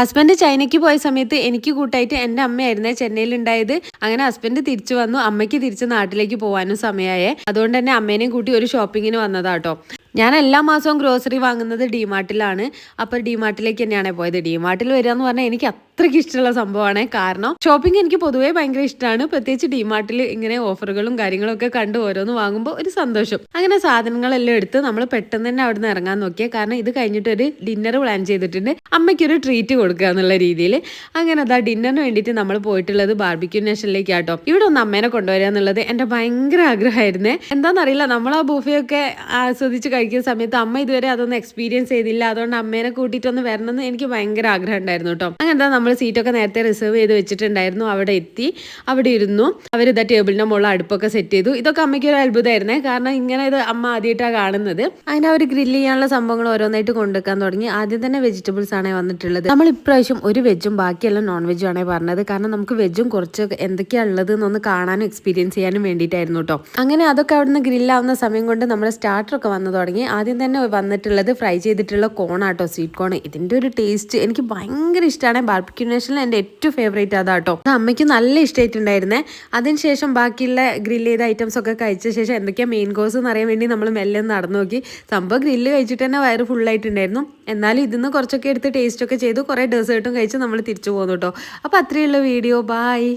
Husband ചൈനയ്ക്ക് പോയ സമയത്ത് എനിക്ക് കൂട്ടായിട്ട് എന്റെ അമ്മയായിരുന്നേ ചെന്നൈയിൽ ഉണ്ടായത് അങ്ങനെ ഹസ്ബൻഡ് തിരിച്ചു വന്നു. അമ്മയ്ക്ക് തിരിച്ച് നാട്ടിലേക്ക് പോകാനും സമയമായേ. അതുകൊണ്ട് തന്നെ അമ്മേനെയും കൂട്ടി ഒരു ഷോപ്പിങ്ങിന് വന്നതാട്ടോ. ഞാൻ എല്ലാ മാസവും ഗ്രോസറി വാങ്ങുന്നത് ഡിമാർട്ടിലാണ് അപ്പോൾ ഡിമാർട്ടിലേക്ക് തന്നെയാണ് പോയത്. ഡിമാർട്ടിൽ വരിക എന്ന് പറഞ്ഞാൽ എനിക്ക് അത്രയ്ക്ക് ഇഷ്ടമുള്ള സംഭവമാണ്. കാരണം ഷോപ്പിംഗ് എനിക്ക് പൊതുവേ ഭയങ്കര ഇഷ്ടമാണ്. പ്രത്യേകിച്ച് ഡിമാർട്ടിൽ ഇങ്ങനെ ഓഫറുകളും കാര്യങ്ങളും ഒക്കെ കണ്ട് ഓരോന്ന് വാങ്ങുമ്പോൾ ഒരു സന്തോഷം. അങ്ങനെ സാധനങ്ങളെല്ലാം എടുത്ത് നമ്മൾ പെട്ടെന്ന് തന്നെ അവിടെ നിന്ന് ഇറങ്ങാൻ നോക്കിയ കാരണം ഇത് കഴിഞ്ഞിട്ട് ഒരു ഡിന്നർ പ്ലാൻ ചെയ്തിട്ടുണ്ട്. അമ്മയ്ക്കൊരു ട്രീറ്റ് കൊടുക്കുക എന്നുള്ള രീതിയിൽ അങ്ങനെ അതാ ഡിന്നറിന് വേണ്ടിയിട്ട് നമ്മൾ പോയിട്ടുള്ളത് ബാർബിക്യൂ നേഷനിലേക്കാട്ടോ ഇവിടെ ഒന്ന് അമ്മേനെ കൊണ്ടുവരിക എന്നുള്ളത് എന്റെ ഭയങ്കര ആഗ്രഹമായിരുന്നേ. എന്താണെന്നറിയില്ല നമ്മൾ ആ ബുഫയൊക്കെ ആസ്വദിച്ച് കഴിക്കുന്ന സമയത്ത് അമ്മ ഇതുവരെ അതൊന്നും എക്സ്പീരിയൻസ് ചെയ്തില്ല. അതുകൊണ്ട് അമ്മേനെ കൂട്ടിയിട്ടൊന്ന് വരണമെന്ന് എനിക്ക് ഭയങ്കര ആഗ്രഹം ഉണ്ടായിരുന്നു കേട്ടോ. അങ്ങനെന്താ നമ്മൾ സീറ്റൊക്കെ നേരത്തെ റിസർവ് ചെയ്ത് വെച്ചിട്ടുണ്ടായിരുന്നു. അവിടെ എത്തി. അവിടെ ഇരുന്നു. അവർ ഇതാ ടേബിളിന്റെ മുകളിൽ അടുപ്പൊക്കെ സെറ്റ് ചെയ്തു. ഇതൊക്കെ അമ്മയ്ക്ക് ഒരു അത്ഭുതമായിരുന്നേ. കാരണം ഇങ്ങനെ ഇത് അമ്മ ആദ്യമായിട്ടാണ് കാണുന്നത്. അങ്ങനെ അവർ ഗ്രില്ല് ചെയ്യാനുള്ള സംഭവങ്ങൾ ഓരോന്നായിട്ട് കൊണ്ടുവെക്കാൻ തുടങ്ങി. ആദ്യം തന്നെ വെജിറ്റബിൾസ് ആണ് വന്നിട്ടുള്ളത്. നമ്മൾ ഇപ്രാവശ്യം ഒരു വെജും ബാക്കിയെല്ലാം നോൺ വെജും ആണ് പറഞ്ഞത്. കാരണം നമുക്ക് വെജും കുറച്ച് എന്തൊക്കെയാണ് ഉള്ളത് എന്നൊന്ന് കാണാനും എക്സ്പീരിയൻസ് ചെയ്യാനും വേണ്ടിയിട്ടായിരുന്നു കേട്ടോ അങ്ങനെ അതൊക്കെ അവിടുന്ന് ഗ്രില്ലാവുന്ന സമയം കൊണ്ട് നമ്മുടെ സ്റ്റാർട്ടറൊക്കെ വന്നു തുടങ്ങി. ആദ്യം തന്നെ വന്നിട്ടുള്ളത് ഫ്രൈ ചെയ്തിട്ടുള്ള കോണാട്ടോ സ്വീറ്റ് കോൺ ഇതിന്റെ ഒരു ടേസ്റ്റ് എനിക്ക് ഭയങ്കര ഇഷ്ടമാണ് ബാർബിക്യൂ നേഷനിൽ എന്റെ ഏറ്റവും ഫേവറേറ്റ് അതാ കേട്ടോ അത് അമ്മയ്ക്ക് നല്ല ഇഷ്ടമായിട്ടുണ്ടായിരുന്നേ അതിനുശേഷം ബാക്കിയുള്ള ഗ്രില്ല് ചെയ്ത ഐറ്റംസ് ഒക്കെ കഴിച്ച ശേഷം എന്തൊക്കെയാണ് മെയിൻ കോഴ്സ് എന്ന് അറിയാൻ വേണ്ടി നമ്മൾ മെല്ലെ നടന്നു നോക്കി. സംഭവം ഗ്രില്ല് കഴിച്ചിട്ട് തന്നെ വയറ് ഫുള്ളായിട്ടുണ്ടായിരുന്നു എന്നാലും ഇതിന്ന് കുറച്ചൊക്കെ എടുത്ത് ടേസ്റ്റ് ഒക്കെ ചെയ്തു. കുറേ ഡെസേർട്ടും കഴിച്ച് നമ്മൾ തിരിച്ചു പോകുന്നു കേട്ടോ അപ്പോൾ അത്രയുള്ള വീഡിയോ ബായ്